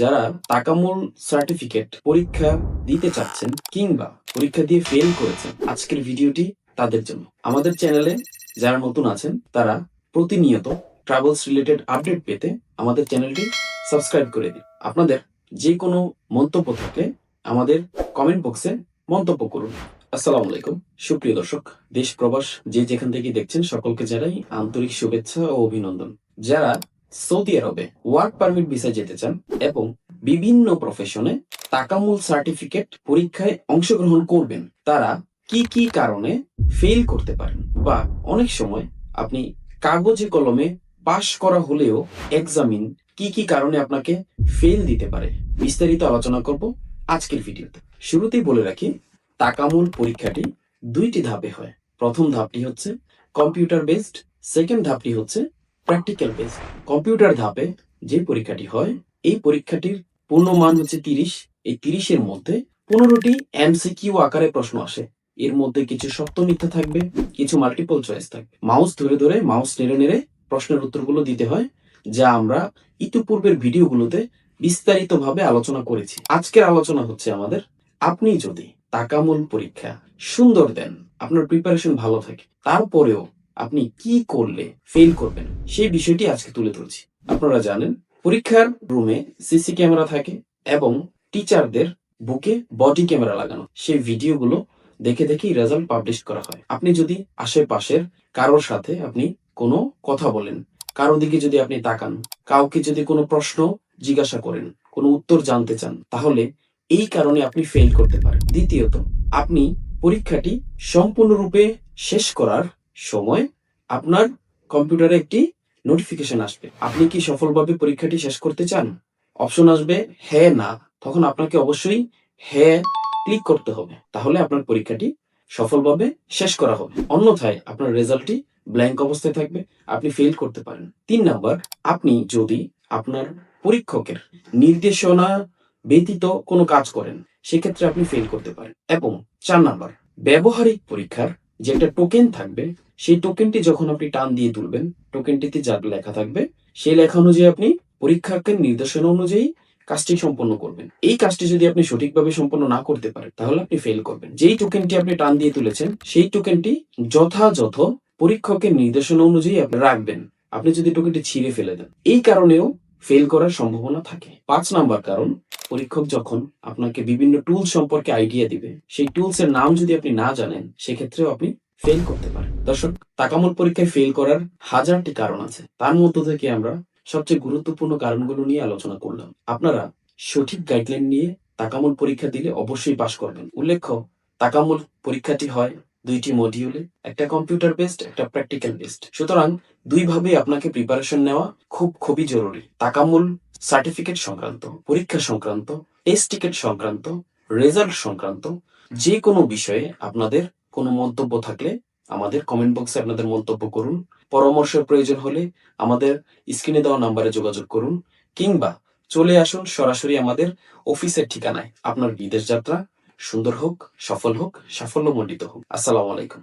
যারা তাকামূল সার্টিফিকেট পরীক্ষা দিতে চাচ্ছেন কিংবা পরীক্ষা দিয়ে ফেল করেছেন, আজকের ভিডিওটি তাদের জন্য। আমাদের চ্যানেলে যারা নতুন আছেন, তারা প্রতিনিয়ত ট্রাভেলস রিলেটেড আপডেট পেতে আমাদের চ্যানেলটি সাবস্ক্রাইব করে দিন। আপনাদের যে কোনো মন্তব্য থাকলে আমাদের কমেন্ট বক্সে মন্তব্য করুন। আসসালামু আলাইকুম। সুপ্রিয় দর্শক, দেশ প্রবাস যে যেখান থেকে দেখছেন, সকলকে জানাই আন্তরিক শুভেচ্ছা ও অভিনন্দন। যারা সৌদি আরবে ওয়ার্ক পারমিট ভিসায় যেতে চান এবং বিভিন্ন প্রফেশনে তাকামূল সার্টিফিকেট পরীক্ষায় অংশগ্রহণ করবেন, তারা কি কি কারণে ফেল করতে পারেন? বা অনেক সময় আপনি কাগজে কলমে পাশ করা হলেও এক্সামিন কি কি কারণে আপনাকে ফেল দিতে পারে, বিস্তারিত আলোচনা করব আজকের ভিডিওতে। শুরুতেই বলে রাখি তাকামূল পরীক্ষাটি দুইটি ধাপে হয়। প্রথম ধাপটি হচ্ছে কম্পিউটার বেসড সেকেন্ড ধাপটি হচ্ছে প্র্যাকটিক্যাল বেসড কম্পিউটার ধাপে যে পরীক্ষাটি হয়, এই পরীক্ষাটির পূর্ণ মান হচ্ছে তিরিশ। এই তিরিশের মধ্যে পনেরোটি এমসিকিউ আকারে প্রশ্ন আসে। এর মধ্যে কিছু সত্য মিথ্যা থাকবে, কিছু মাল্টিপল চয়েস থাকবে। মাউস ধরে ধরে, মাউস নেড়ে নেড়ে প্রশ্নের উত্তরগুলো দিতে হয়, যা আমরা ইতিপূর্বের ভিডিওগুলোতে বিস্তারিতভাবে আলোচনা করেছি। আজকের আলোচনা হচ্ছে আমাদের, আপনি যদি তাকামূল পরীক্ষা সুন্দর দেন, আপনার প্রিপারেশন ভালো থাকে, তারপরেও আপনি কি করলে ফেল করবেন, সেই বিষয়টি আজকে তুলে ধরছি। আপনারা জানেন, পরীক্ষার রুমে সিসি ক্যামেরা থাকে এবং টিচারদের বুকে বডি ক্যামেরা লাগানো। সেই ভিডিওগুলো দেখে দেখেই রেজাল্ট পাবলিশ করা হয়। আপনি যদি আশেপাশের কারোর সাথে আপনি কোনো কথা বলেন, কারও দিকে যদি আপনি তাকান, কাউকে যদি কোনো প্রশ্ন জিজ্ঞাসা করেন, কোনো উত্তর জানতে চান, তাহলে এই কারণে আপনি ফেল করতে পারেন। দ্বিতীয়ত, আপনি পরীক্ষাটি সম্পূর্ণরূপে শেষ করার সময় আপনার কম্পিউটারে একটি নোটিফিকেশন আসবে। আপনি কি সফলভাবে পরীক্ষাটি শেষ করতে চান? অপশন আসবে হ্যাঁ না। তখন আপনাকে অবশ্যই হ্যাঁ ক্লিক করতে হবে। তাহলে আপনার পরীক্ষাটি সফলভাবে শেষ করা হবে। অন্যথায় আপনার রেজাল্টটি ব্ল্যাঙ্ক অবস্থায় থাকবে। আপনি ফেল করতে পারেন। তিন নাম্বার, আপনি যদি আপনার পরীক্ষকের নির্দেশনা ব্যতীত কোনো কাজ করেন, সেক্ষেত্রে আপনি ফেল করতে পারেন। এবং চার নাম্বার, ব্যবহারিক পরীক্ষার যে একটা টোকেন থাকবে সেই টোকেনটি যখন আপনি টান দিয়ে তুলবেন টোকেনটিতে যা লেখা থাকবে, সেই লেখা অনুযায়ী আপনি পরীক্ষকের নির্দেশনা অনুযায়ী কাজটি সম্পন্ন করবেন। এই কাজটি যদি আপনি সঠিকভাবে সম্পন্ন না করতে পারেন, তাহলে আপনি ফেল করবেন। যেই টোকেনটি আপনি টান দিয়ে তুলেছেন, সেই টোকেনটি যথাযথ পরীক্ষকের নির্দেশনা অনুযায়ী আপনি রাখবেন। আপনি যদি টোকেনটি ছিঁড়ে ফেলে দেন, এই কারণেও ফেল করার সম্ভাবনা থাকে। পাঁচ নাম্বার কারণ, পরীক্ষক যখন আপনাকে বিভিন্ন টুল সম্পর্কে আইডিয়া দিবে, সেই টুলস এর নাম যদি আপনি না জানেন, সেক্ষেত্রেও আপনি ফেল করতে পারেন দর্শক, তাকামূল পরীক্ষায় ফেল করার হাজারটি কারণ আছে। তার মধ্য থেকে আমরা সবচেয়ে গুরুত্বপূর্ণ কারণগুলো নিয়ে আলোচনা করলাম। আপনারা সঠিক গাইডলাইন নিয়ে তাকামূল পরীক্ষা দিলে অবশ্যই পাশ করবেন। উল্লেখ্য, তাকামূল পরীক্ষাটি হয় দুইটি মডিউলে একটা কম্পিউটার বেসড একটা প্র্যাকটিক্যাল বেসড সুতরাং দুইভাবে আপনাকে প্রিপারেশন নেওয়া খুব, খুবই জরুরি। তাকামূল সার্টিফিকেট সংক্রান্ত, পরীক্ষা সংক্রান্ত টেস্ট টিকেট সংক্রান্ত রেজাল্ট সংক্রান্ত যে কোনো বিষয়ে আপনাদের কোনো মন্তব্য থাকলে আমাদের কমেন্ট বক্সে আপনাদের মন্তব্য করুন। পরামর্শের প্রয়োজন হলে আমাদের স্ক্রিনে দেওয়া নাম্বারে যোগাযোগ করুন কিংবা চলে আসুন সরাসরি আমাদের অফিসের ঠিকানায়। আপনার বিদেশ যাত্রা সুন্দর হোক, সফল হোক, সাফল্যমণ্ডিত হোক। আসসালামু আলাইকুম।